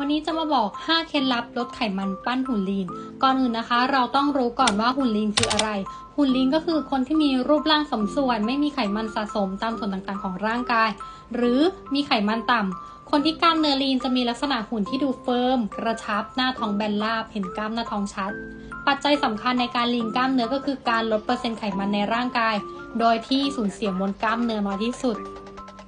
วันนี้จะมาบอก 5 เคล็ดลับลดไขมันปั้นหุ่นลีน ก่อนอื่นนะคะ เราต้องรู้ก่อนว่าหุ่นลีนคืออะไร หุ่นลีนก็คือคนที่มีรูปร่างสมส่วน ไม่มีไขมันสะสมตามส่วนต่างๆของร่างกาย หรือมีไขมันต่ำ คนที่กล้ามเนื้อลีนจะมีลักษณะหุ่นที่ดูเฟิร์ม กระชับ หน้าท้องแบนราบ เห็นกล้ามหน้าท้องชัด ปัจจัยสำคัญในการลีนกล้ามเนื้อก็คือการลดเปอร์เซ็นต์ไขมันในร่างกาย โดยที่สูญเสียมวลกล้ามเนื้อน้อยที่สุด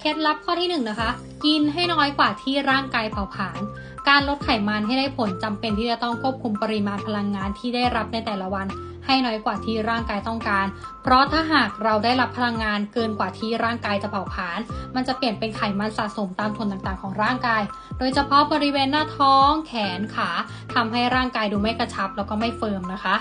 เคล็ดลับข้อที่หนึ่งนะคะ กินให้น้อยกว่าที่ร่างกายเผาผลาญการลดไขมันให้ได้ผลจำเป็นที่จะต้องควบคุมปริมาณพลังงานที่ได้รับในแต่ละวัน ให้น้อยกว่าที่ร่างกายต้องการ เพราะถ้าหากเราได้รับพลังงานเกินกว่าที่ร่างกายจะเผาผลาญ มันจะเปลี่ยนเป็นไขมันสะสมตามส่วนต่างๆ ของร่างกาย โดยเฉพาะบริเวณหน้าท้อง แขน ขาทำให้ร่างกายดูไม่กระชับแล้วก็ไม่เฟิร์มนะคะ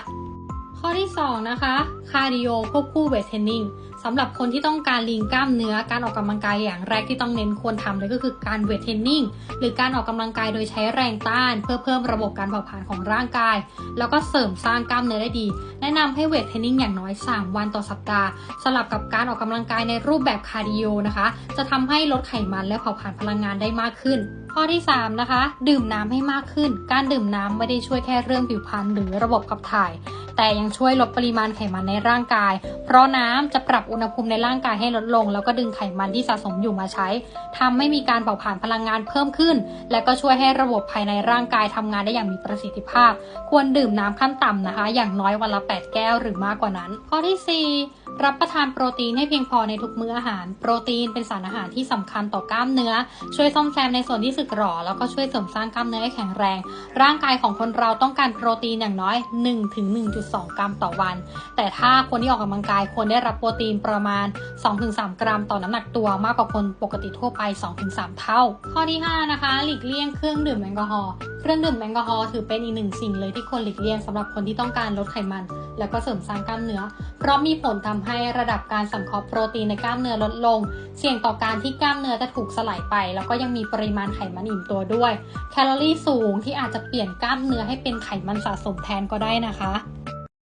ข้อที่ 2 นะคะ คาร์ดิโอควบคู่เวทเทรนนิ่ง สำหรับคนที่ต้องการลีนกล้ามเนื้อการออกกำลังกายอย่างแรกที่ต้องเน้นควรทำเลยก็คือการเวทเทรนนิ่งหรือการออกกำลังกายโดยใช้แรงต้าน เพื่อเพิ่มระบบการเผาผลาญของร่างกาย แล้วก็เสริมสร้างกล้ามเนื้อได้ดี แนะนำให้เวทเทรนนิ่งอย่างน้อย 3 วันต่อสัปดาห์ สลับกับการออกกำลังกายในรูปแบบคาร์ดิโอนะคะ จะทำให้ลดไขมันและเผาผลาญพลังงานได้มากขึ้นข้อที่ 3 นะคะ ดื่มน้ำให้มากขึ้น การดื่มน้ำไม่ได้ช่วยแค่เรื่องผิวพรรณหรือระบบขับถ่าย แต่ยังช่วยลดปริมาณไขมันในร่างกาย เพราะน้ำจะปรับอุณหภูมิในร่างกายให้ลดลง แล้วก็ดึงไขมันที่สะสมอยู่มาใช้ทำให้มีการเผาผลาญพลังงานเพิ่มขึ้น และก็ช่วยให้ระบบภายในร่างกายทำงานได้อย่างมีประสิทธิภาพ ควรดื่มน้ำขั้นต่ำนะคะ อย่างน้อยวันละ 8 แก้วหรือมากกว่านั้น ข้อที่ 4 รับประทานโปรตีนให้เพียงพอในทุกมื้ออาหาร โปรตีนเป็นสารอาหารที่สำคัญต่อกล้ามเนื้อ ช่วยซ่อมแซมในส่วนที่สึกหรอ แล้วก็ช่วยเสริมสร้างกล้ามเนื้อให้แข็งแรง ร่างกายของคนเราต้องการโปรตีนอย่างน้อย1.2 กรัมต่อวัน แต่ถ้าคนที่ออกกำลังกายควรได้รับโปรตีนประมาณ 2-3 กรัมต่อน้ำหนักตัวมากกว่าคนปกติทั่วไป 2-3 เท่า ข้อที่ 5 นะคะ หลีกเลี่ยงเครื่องดื่มแอลกอฮอล์เครื่องดื่มแอลกอฮอล์ถือเป็นอีกหนึ่งสิ่งเลยที่ควรหลีกเลี่ยงสำหรับคนที่ต้องการลดไขมัน แล้วก็เสริมสร้างกล้ามเนื้อ เพราะมีผลทำให้ระดับการสังเคราะห์โปรตีนในกล้ามเนื้อลดลง เสี่ยงต่อการที่กล้ามเนื้อจะถูกสลายไป แล้วก็ยังมีปริมาณไขมันอิ่มตัวด้วย แคลอรี่สูงที่อาจจะเปลี่ยนกล้ามเนื้อให้เป็นไขมันสะสมแทนก็ได้นะคะ